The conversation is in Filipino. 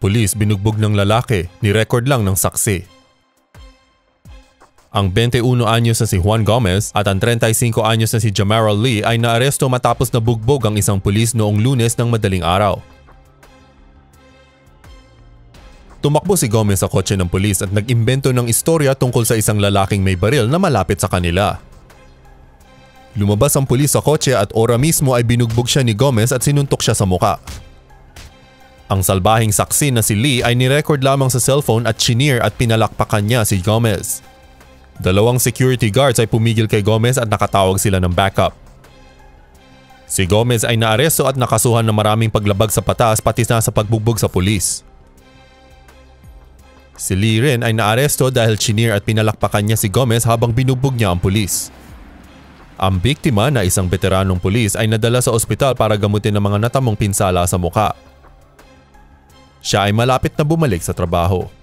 Pulis binugbog ng lalaki, ni-record lang ng saksi. Ang 21 anyos na si Juan Gomez at ang 35 anyos na si Jamaral Lee ay naaresto matapos na bugbog ang isang pulis noong lunes ng madaling araw. Tumakbo si Gomez sa kotse ng pulis at nag-imbento ng istorya tungkol sa isang lalaking may baril na malapit sa kanila. Lumabas ang pulis sa kotse at ora mismo ay binugbog siya ni Gomez at sinuntok siya sa muka. Ang salbahing saksi na si Lee ay nirecord lamang sa cellphone at chinir at pinalakpakan niya si Gomez. Dalawang security guards ay pumigil kay Gomez at nakatawag sila ng backup. Si Gomez ay naaresto at nakasuhan ng maraming paglabag sa patas pati na sa pagbugbog sa pulis. Si Lee rin ay naaresto dahil chinir at pinalakpakan niya si Gomez habang binugbog niya ang pulis. Ang biktima na isang veteranong pulis ay nadala sa ospital para gamutin ang mga natamong pinsala sa muka. Siya ay malapit na bumalik sa trabaho.